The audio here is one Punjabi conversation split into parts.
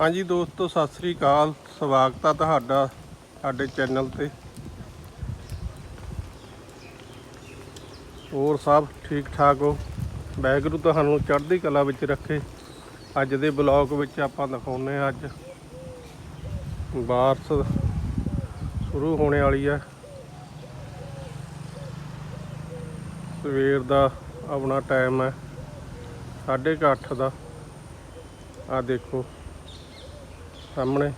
ਹਾਂਜੀ ਦੋਸਤੋ, ਸਤਿ ਸ੍ਰੀ ਅਕਾਲ। ਸਵਾਗਤ ਆ ਤੁਹਾਡਾ, ਸਾਡੇ ਚੈਨਲ ਤੇ। ਹੋਰ ਸਭ ਠੀਕ ਠਾਕ ਹੋ? ਵਾਹਿਗੁਰੂ ਤੁਹਾਨੂੰ ਚੜ੍ਹਦੀ ਕਲਾ ਵਿੱਚ ਰੱਖੇ। ਅੱਜ ਦੇ ਬਲੌਗ ਵਿੱਚ ਆਪਾਂ ਦਿਖਾਉਨੇ ਆ ਅੱਜ। ਬਾਰਿਸ਼ ਸ਼ੁਰੂ ਹੋਣੇ ਵਾਲੀ ਹੈ ਸਵੇਰ ਦਾ ਆਪਣਾ ਟਾਈਮ ਹੈ। 8:30 ਦਾ। ਆ ਦੇਖੋ। ਸਾਹਮਣੇ।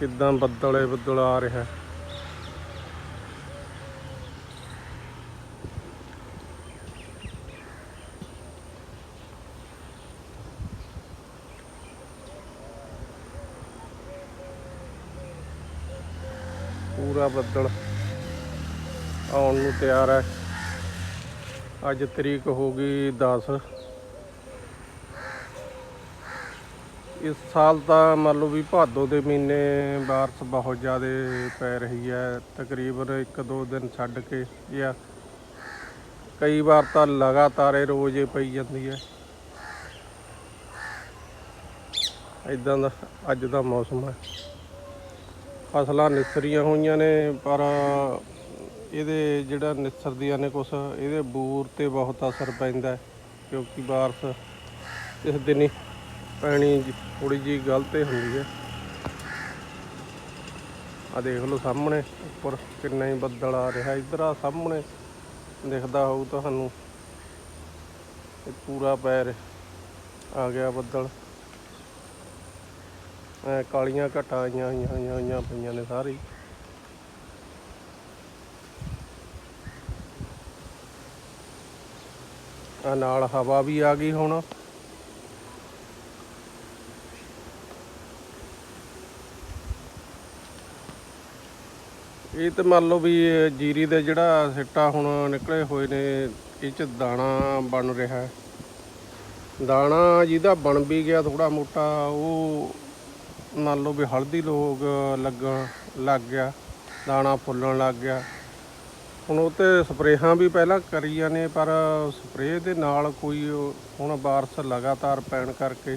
ਕਿੱਦਾਂ ਬੱਦਲੇ ਬੱਦਲ ਆ ਰਿਹਾ। ਪੂਰਾ ਬੱਦਲ ਆਉਣ ਨੂੰ ਤਿਆਰ ਹੈ। ਅੱਜ ਤਰੀਕ ਹੋ ਗਈ 10 ਇਸ ਸਾਲ ਤਾਂ ਮੰਨ ਲਓ ਵੀ ਭਾਦੋ ਦੇ ਮਹੀਨੇ ਬਾਰਿਸ਼ ਬਹੁਤ ਜ਼ਿਆਦਾ ਪੈ ਰਹੀ ਹੈ, ਤਕਰੀਬਨ 1-2 ਦਿਨ ਛੱਡ ਕੇ ਜਾਂ ਕਈ ਵਾਰ ਤਾਂ ਲਗਾਤਾਰ ਇਹ ਰੋਜ਼ ਹੀ ਪਈ ਜਾਂਦੀ ਹੈ। ਇਦਾਂ ਦਾ ਅੱਜ ਦਾ ਮੌਸਮ ਹੈ। ਫਸਲਾਂ ਨਿਸਰੀਆਂ ਹੋਈਆਂ ਨੇ, ਪਰ ਇਹਦੇ ਜਿਹੜਾ ਨਿਸਰਦੀਆਂ ਨੇ ਕੁਛ, ਇਹਦੇ ਬੂਰ ਤੇ ਬਹੁਤ ਅਸਰ ਪੈਂਦਾ ਕਿਉਂਕਿ ਬਾਰਿਸ਼ ਇਸ ਦਿਨ ਹੀ ਪੈਣੀ ਥੋੜੀ ਜੀ ਗਲਤ ਹੁੰਦੀ ਹੈ। ਆ ਦੇਖ ਲਓ ਸਾਹਮਣੇ, ਉੱਪਰ ਕਿੰਨਾ ਹੀ ਬੱਦਲ ਆ ਰਿਹਾ। ਇਧਰ ਆ ਸਾਹਮਣੇ ਦਿਖਦਾ ਹੋਊ ਤੁਹਾਨੂੰ ਇਹ ਪੂਰਾ ਪੈਰ ਆ ਗਿਆ ਬੱਦਲ। ਐ ਕਾਲੀਆਂ ਘਟਾਂ ਆਈਆਂ ਹੋਈਆਂ ਹੋਈਆਂ ਹੋਈਆਂ ਪਈਆਂ ਨੇ ਸਾਰੀ ਆ ਨਾਲ ਹਵਾ ਵੀ ਆ ਗਈ ਹੁਣ। ਇਹ ਤੇ ਮੰਨ ਲਓ ਵੀ ਜੀਰੀ ਦੇ ਜਿਹੜਾ ਸਿੱਟਾ ਹੁਣ ਨਿਕਲੇ ਹੋਏ ਨੇ, ਇਹ ਚ ਦਾਣਾ ਬਣ ਰਿਹਾ ਹੈ। ਦਾਣਾ ਜਿਹਦਾ ਬਣ ਵੀ ਗਿਆ ਥੋੜਾ ਮੋਟਾ, ਉਹ ਮੰਨ ਲਓ ਵੀ ਹਲਦੀ ਲੋਗ ਲੱਗਣ ਲੱਗ ਗਿਆ, ਦਾਣਾ ਫੁੱਲਣ ਲੱਗ ਗਿਆ। ਹੁਣ ਉਹ ਤੇ ਸਪਰੇਹਾਂ ਵੀ ਪਹਿਲਾਂ ਕਰੀਆਂ ਨੇ, ਪਰ ਸਪਰੇਅ ਦੇ ਨਾਲ ਕੋਈ ਹੁਣ ਬਾਰਸ਼ ਲਗਾਤਾਰ ਪੈਣ ਕਰਕੇ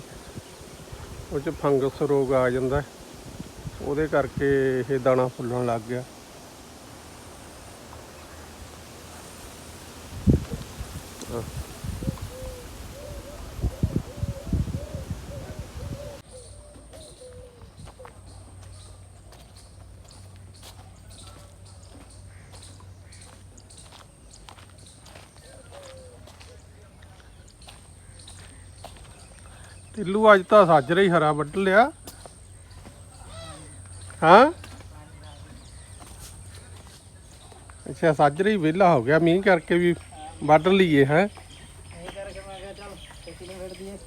ਉਹ ਚ ਫੰਗਸ ਰੋਗ ਆ ਜਾਂਦਾ ਉਹਦੇ ਕਰਕੇ ਇਹ ਦਾਣਾ ਫੁੱਲਣ ਲੱਗ ਗਿਆ। ਟਿੱਲੂ ਅੱਜ ਤਾਂ ਸਾਜਰੇ ਹੀ ਹਰਾ ਵੱਢ ਲਿਆ। ਹਾਂ? ਅੱਛਾ ਸਾਜਰੇ ਹੀ ਵਿਹਲਾ ਹੋ ਗਿਆ। ਮੀਂਹ ਕਰਕੇ ਵੀ ਵੱਢ ਲਈਏ ਹੈ? ਇਹ ਕਰਕੇ ਮੈਂ ਕਿਹਾ ਚੱਲ ਖੇਤੀ ਨੂੰ ਫੇਰ ਦਈਏ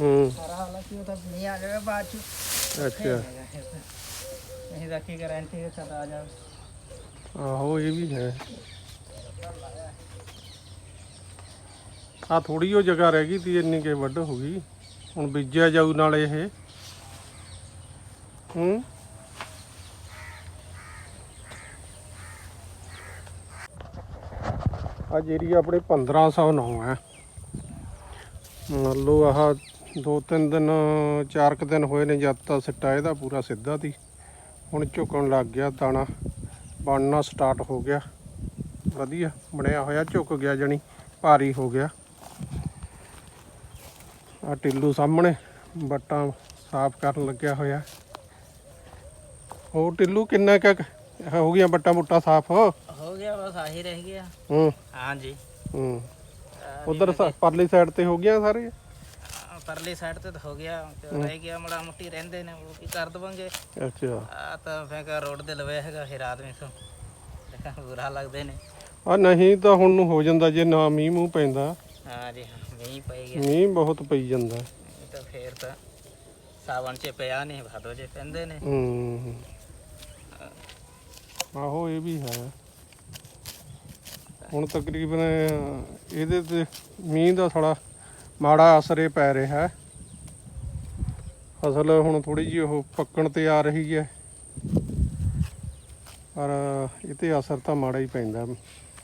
ਹੂੰ। ਸਾਰਾ ਹਾਲਾਂਕਿ ਉਹ ਤਾਂ ਨਹੀਂ ਆ ਜਾਵੇ ਬਾਅਦ ਚ। ਅੱਛਾ। ਨਹੀਂ ਤਾਂ ਕੀ ਗਾਰੰਟੀ ਹੈ ਕਦ ਆ ਜਾਵੇ ਆਹੋ ਇਹ ਵੀ ਹੈ। ਆ ਥੋੜੀ ਉਹ ਜਗ੍ਹਾ ਰਹਿ ਗਈ ਤੀ ਇੰਨੀ ਕੇ ਵੱਢ ਹੋ ਗਈ। ਹੁਣ ਬੀਜਿਆ ਜਾਊ ਨਾਲ ਇਹ। ਹੂੰ। ਆ ਜਿਹੜੀ ਆਪਣੀ 1509 ਹੈ। ਮੰਨ ਲਓ ਆਹ ਦੋ ਤਿੰਨ ਦਿਨ, ਚਾਰ ਕੁ ਦਿਨ ਹੋਏ ਨੇ ਜਦ ਤਾਂ ਸਿੱਟਾ ਇਹਦਾ ਪੂਰਾ ਸਿੱਧਾ ਸੀ। ਹੁਣ ਝੁਕਣ ਲੱਗ ਗਿਆ ਦਾਣਾ। ਬਣਨਾ ਸਟਾਰਟ ਹੋ ਗਿਆ। ਵਧੀਆ, ਬਣਿਆ ਹੋਇਆ, ਝੁਕ ਗਿਆ ਜਣੀ, ਭਾਰੀ ਹੋ ਗਿਆ। ਆ ਟਿੱਲੂ ਸਾਹਮਣੇ ਬੱਟਾਂ ਸਾਫ਼ ਕਰਨ ਲੱਗਿਆ ਹੋਇਆ। ਉਹ ਟਿੱਲੂ ਕਿੰਨਾ ਕੁ ਹੋ ਗਈਆਂ ਬੱਟਾਂ ਬੁੱਟਾਂ ਸਾਫ਼? ਹੋ ਗਿਆ ਬਸ ਆਹੀ ਰਹਿ ਗਿਆ। ਹੂੰ। ਹਾਂਜੀ। ਹੂੰ। ਉਧਰ ਪਰਲੀ ਸਾਈਡ ਤੇ ਹੋ ਗਈਆਂ ਸਾਰੇ ਪਰਲੀ ਸਾਈਡ ਤੇ ਤਾਂ ਹੋ ਗਿਆ ਤੇ ਰਹਿ ਗਿਆ ਮੜਾ ਮੁੱਟੀ ਰਹਿੰਦੇ ਨੇ ਉਹ ਕੀ ਕਰ ਦਵਾਂਗੇ। ਅੱਛਾ। ਆ ਤਾਂ ਫੇਕਾ ਰੋਡ ਦੇ ਲਵੇ ਹੈਗਾ ਫਿਰ ਆਦਮੀ ਤੋਂ ਦੇਖਾਂ ਬੁਰਾ ਲੱਗਦੇ ਨੇ। ਆ ਨਹੀਂ ਤਾਂ ਹੁਣ ਨੂੰ ਹੋ ਜਾਂਦਾ ਜੇ ਨਾ ਮੀਂਹ ਮੂੰਹ ਪੈਂਦਾ ਹਾਂ ਮੀਂਹ ਪਈ ਗਿਆ। ਮੀਂਹ ਬਹੁਤ ਪਈ ਜਾਂਦਾ। ਇਹ ਤਾਂ ਫੇਰ ਤਾਂ ਸਾਵਣ ਚ ਪਿਆ ਨਹੀਂ ਭਾਦੋ ਚ ਪੈਂਦੇ ਨੇ। ਹੂੰ ਆਹੋ ਇਹ ਵੀ ਹੈ। ਹੁਣ ਤਕਰੀਬਨ ਇਹਦੇ ਤੇ ਮੀਂਹ ਦਾ ਥੋੜਾ ਮਾੜਾ ਅਸਰ ਇਹ ਪੈ ਰਿਹਾ ਹੈ। ਫਸਲ ਹੁਣ ਥੋੜੀ ਜਿਹੀ ਉਹ ਪੱਕਣ ਤੇ ਆ ਰਹੀ ਹੈ। ਪਰ ਇਹ ਤੇ ਅਸਰ ਤਾਂ ਮਾੜਾ ਹੀ ਪੈਂਦਾ।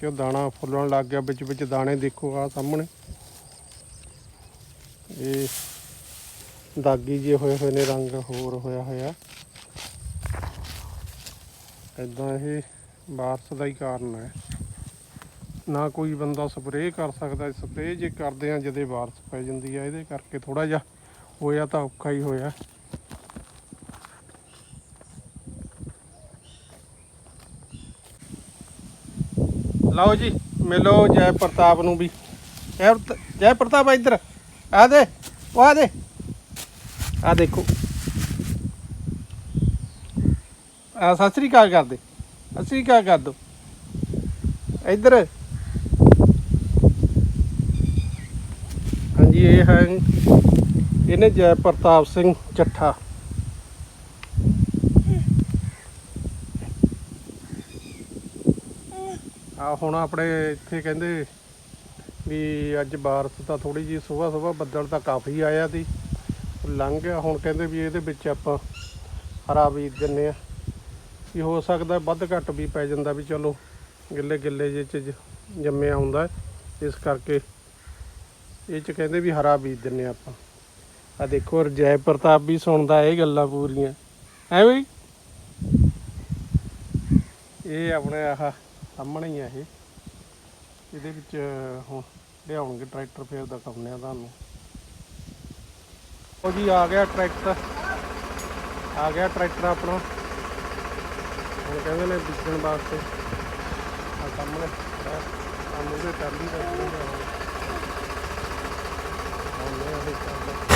ਕਿ ਉਹ ਦਾਣਾ ਫੁੱਲਣ ਲੱਗ ਗਿਆ, ਵਿੱਚ ਵਿੱਚ ਦਾਣੇ ਦੇਖੋ ਆ ਸਾਹਮਣੇ। ਇਹ ਦਾਗੀ ਜੇ ਹੋਏ ਹੋਏ ਨੇ, ਰੰਗ ਹੋਰ ਹੋਇਆ ਹੋਇਆ। ਇਦਾਂ ਇਹ ਬਾਰਸ ਦਾ ਹੀ ਕਾਰਨ ਹੈ। ਨਾ ਕੋਈ ਬੰਦਾ ਸਪਰੇਅ ਕਰ ਸਕਦਾ, ਸਪਰੇਅ ਜੇ ਕਰਦੇ ਆ, ਜਦੇ ਬਾਰਸ ਪੈ ਜਾਂਦੀ ਆ, ਇਹਦੇ ਕਰਕੇ ਥੋੜਾ ਜਿਹਾ ਹੋਇਆ ਤਾਂ ਔਖਾ ਹੀ ਹੋਇਆ। ਲਓ ਜੀ, ਮਿਲੋ ਜੈ ਪ੍ਰਤਾਪ ਨੂੰ ਵੀ। ਜੈ ਪ੍ਰਤਾ- ਜੈ ਪ੍ਰਤਾਪ ਇੱਧਰ। ਆ ਦੇ, ਉਹ ਆ ਦੇ। ਆ ਦੇਖੋ। ਆ, ਸਤਿ ਸ੍ਰੀ ਅਕਾਲ ਕਰ ਦੇ। ਸਤਿ ਸ੍ਰੀ ਅਕਾਲ ਕਰ ਦੋ। ਇੱਧਰ। ਹਾਂਜੀ, ਇਹ ਹੈ ਇਹਨੇ ਜੈ ਪ੍ਰਤਾਪ ਸਿੰਘ ਚੱਠਾ। ਆ ਹੁਣ ਆਪਣੇ ਇੱਥੇ ਕਹਿੰਦੇ ਵੀ ਅੱਜ ਬਾਰਿਸ਼ ਤਾਂ ਥੋੜੀ ਜੀ ਸਵੇਰ ਸਵੇਰ ਬੱਦਲ ਤਾਂ ਕਾਫੀ ਆਇਆ ਸੀ। ਲੰਘ ਗਿਆ। ਹੁਣ ਕਹਿੰਦੇ ਵੀ ਇਹਦੇ ਵਿੱਚ ਆਪਾਂ ਹਰਾ ਬੀਜ ਦਿੰਨੇ ਆ ਵੀ ਹੋ ਸਕਦਾ ਵੱਧ ਘੱਟ ਵੀ ਪੈ ਜਾਂਦਾ ਵੀ ਚਲੋ ਗਿੱਲੇ ਗਿੱਲੇ ਜਿਹੇ ਚ ਜੰਮਿਆ ਹੁੰਦਾ ਇਸ ਕਰਕੇ ਇਹ ਚ ਕਹਿੰਦੇ ਵੀ ਹਰਾ ਬੀਜ ਦਿੰਨੇ ਆ ਆਪਾਂ। ਆ ਦੇਖੋ ਰਜੈ ਪ੍ਰਤਾਪ ਵੀ ਸੁਣਦਾ ਇਹ ਗੱਲਾਂ ਪੂਰੀਆਂ। ਹੈ ਬਈ? ਇਹ ਆਪਣੇ ਆਹ ਸਾਹਮਣੇ ਹੀ ਆ ਇਹ। ਇਹਦੇ ਵਿੱਚ ਹੁਣ ਲਿਆਉਣਗੇ ਟਰੈਕਟਰ ਫੇਰ ਦਿਖਾਉਂਦੇ ਆ ਤੁਹਾਨੂੰ। ਉਹ ਜੀ ਆ ਗਿਆ ਟਰੈਕਟਰ। ਆ ਗਿਆ ਟਰੈਕਟਰ ਆਪਣਾ। ਹੁਣ ਕਹਿੰਦੇ ਨੇ ਬੀਜਣ ਵਾਸਤੇ। ਆ ਸਾਹਮਣੇ। ਖੜਾ ਆ ਮੂਹਰੇ ਟਾਲੀ ਦਾ ਜਿਹੜਾ ਆਉਂਦੇ ਆ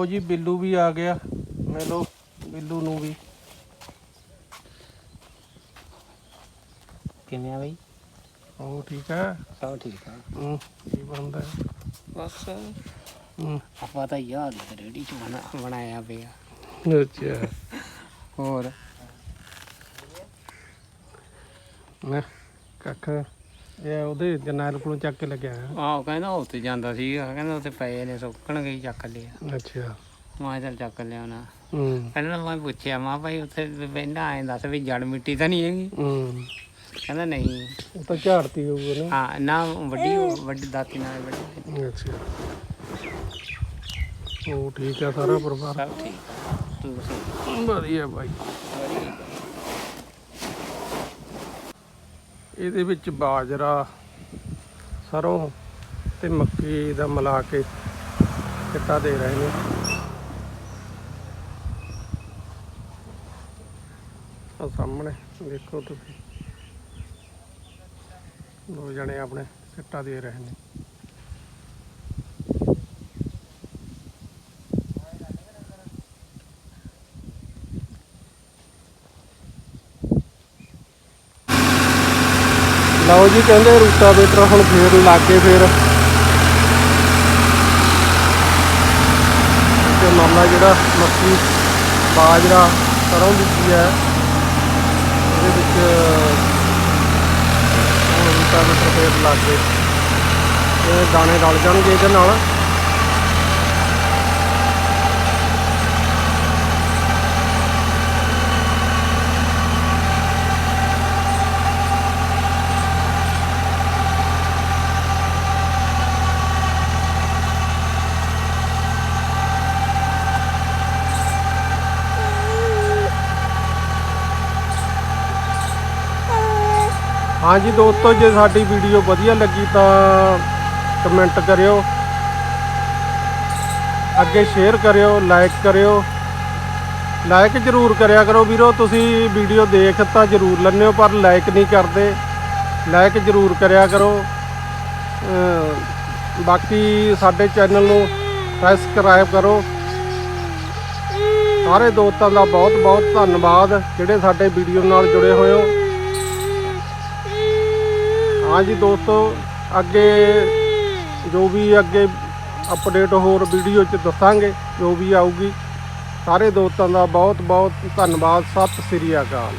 ਉਹ ਜੀ ਬਿੱਲੂ ਵੀ ਆ ਗਿਆ। ਮਿਲੋ ਬਿੱਲੂ ਨੂੰ ਵੀ। ਕਿਵੇਂ ਆ ਬਈ? ਉਹ ਠੀਕ ਹੈ ਸਭ ਠੀਕ ਆ। ਹੂੰ ਕੀ ਬਣਦਾ? ਹੈ? ਬਸ। ਹੂੰ। ਆਪਾਂ ਤਾਂ ਯਾਦ ਰੇੜੀ ਚ ਬਣਾ ਬਣਾਇਆ ਪਿਆ। ਅੱਛਾ। ਹੋਰ? ਮੈਂ ਕੱਖ ਇਹ ਉਹਦੇ ਜਨਾਲ ਕੋਲੋਂ ਚੱਕ ਕੇ ਲੱਗਿਆ ਹੈ ਆਹ ਕਹਿੰਦਾ ਉੱਥੇ ਜਾਂਦਾ ਸੀ ਕਹਿੰਦਾ ਉੱਥੇ ਪਏ ਨੇ ਸੁੱਕਣ ਗਈ ਚੱਕ ਲਿਆ। ਅੱਛਾ। ਮੈਂ ਚੱਲ ਚੱਕ ਲਿਆ ਨਾ। ਹੂੰ। ਪਹਿਲਾਂ ਮੈਂ ਪੁੱਛਿਆ ਮਾਂ ਭਾਈ ਉੱਥੇ ਬੈਂਦਾ ਐਂ ਦੱਸ ਵੀ ਜੜ ਮਿੱਟੀ ਤਾਂ ਨਹੀਂ ਹੈਗੀ? ਹੂੰ। ਕਹਿੰਦਾ ਨਹੀਂ। ਉਹ ਤਾਂ ਝਾੜਤੀ ਹੋਊਗਾ ਨਾ ਹਾਂ ਨਾ ਵੱਡੀ ਵੱਡੀ ਦਾਤੀ ਨਾਲ ਵੱਡੀ ਅੱਛਾ। ਉਹ ਠੀਕ ਹੈ ਸਾਰਾ ਪਰਿਵਾਰ। ਸਭ ਠੀਕ। ਆ। ਤੂੰ ਦੱਸੋ। ਵਧੀਆ ਬਾਈ। ਇਹਦੇ ਵਿੱਚ ਬਾਜਰਾ, ਸਰੋਂ ਤੇ ਮੱਕੀ ਦਾ ਮਿਲਾ ਕੇ ਚਿੱਟਾ ਦੇ ਰਹੇ ਨੇ। ਆ ਸਾਹਮਣੇ ਦੇਖੋ ਤੁਸੀਂ। ਦੋ ਜਣੇ ਆਪਣੇ ਚਿੱਟਾ ਦੇ ਰਹੇ ਨੇ। ਲਓ ਜੀ, ਕਹਿੰਦੇ ਰੂਟਾਵੇਟਰ ਹੁਣ ਫੇਰ ਲਾਗੇ ਗਏ ਫੇਰ। ਤੇ ਮਾਮਲਾ ਜਿਹੜਾ ਮੱਕੀ ਬਾਜਰਾ ਸਰੋਂ ਦਿੱਤੀ ਹੈ ਇਹਦੇ ਵਿੱਚ ਹੁਣ ਰੂਟਾਵੇਟਰ ਫੇਰ ਲਾਗੇ। ਇਹ ਦਾਣੇ ਰਲ ਜਾਣਗੇ ਇਹਦੇ ਨਾਲ। ਹਾਂਜੀ ਦੋਸਤੋ, ਜੇ ਸਾਡੀ ਵੀਡੀਓ ਵਧੀਆ ਲੱਗੀ ਤਾਂ ਕਮੈਂਟ ਕਰਿਓ। ਅੱਗੇ ਸ਼ੇਅਰ ਕਰਿਓ ਲਾਈਕ ਕਰਿਓ। ਲਾਈਕ ਜ਼ਰੂਰ ਕਰਿਆ ਕਰੋ ਵੀਰੋ, ਤੁਸੀਂ ਵੀਡੀਓ ਦੇਖ ਤਾਂ ਜ਼ਰੂਰ ਲੈਂਦੇ ਹੋ, ਪਰ ਲਾਈਕ ਨਹੀਂ ਕਰਦੇ। ਲਾਈਕ ਜ਼ਰੂਰ ਕਰਿਆ ਕਰੋ। ਬਾਕੀ ਸਾਡੇ ਚੈਨਲ ਨੂੰ ਸਬਸਕ੍ਰਾਈਬ ਕਰੋ। ਸਾਰੇ ਦੋਸਤਾਂ ਦਾ ਬਹੁਤ ਬਹੁਤ ਧੰਨਵਾਦ, ਜਿਹੜੇ ਸਾਡੇ ਵੀਡੀਓ ਨਾਲ ਜੁੜੇ ਹੋਏ ਹੋ। ਹਾਂਜੀ ਦੋਸਤੋ, ਅੱਗੇ ਜੋ ਵੀ ਅੱਗੇ ਅਪਡੇਟ ਹੋਰ ਵੀਡੀਓ 'ਚ ਦੱਸਾਂਗੇ, ਜੋ ਵੀ ਆਊਗੀ, ਸਾਰੇ ਦੋਸਤਾਂ ਦਾ ਬਹੁਤ ਬਹੁਤ ਧੰਨਵਾਦ, ਸਤਿ ਸ੍ਰੀ ਅਕਾਲ।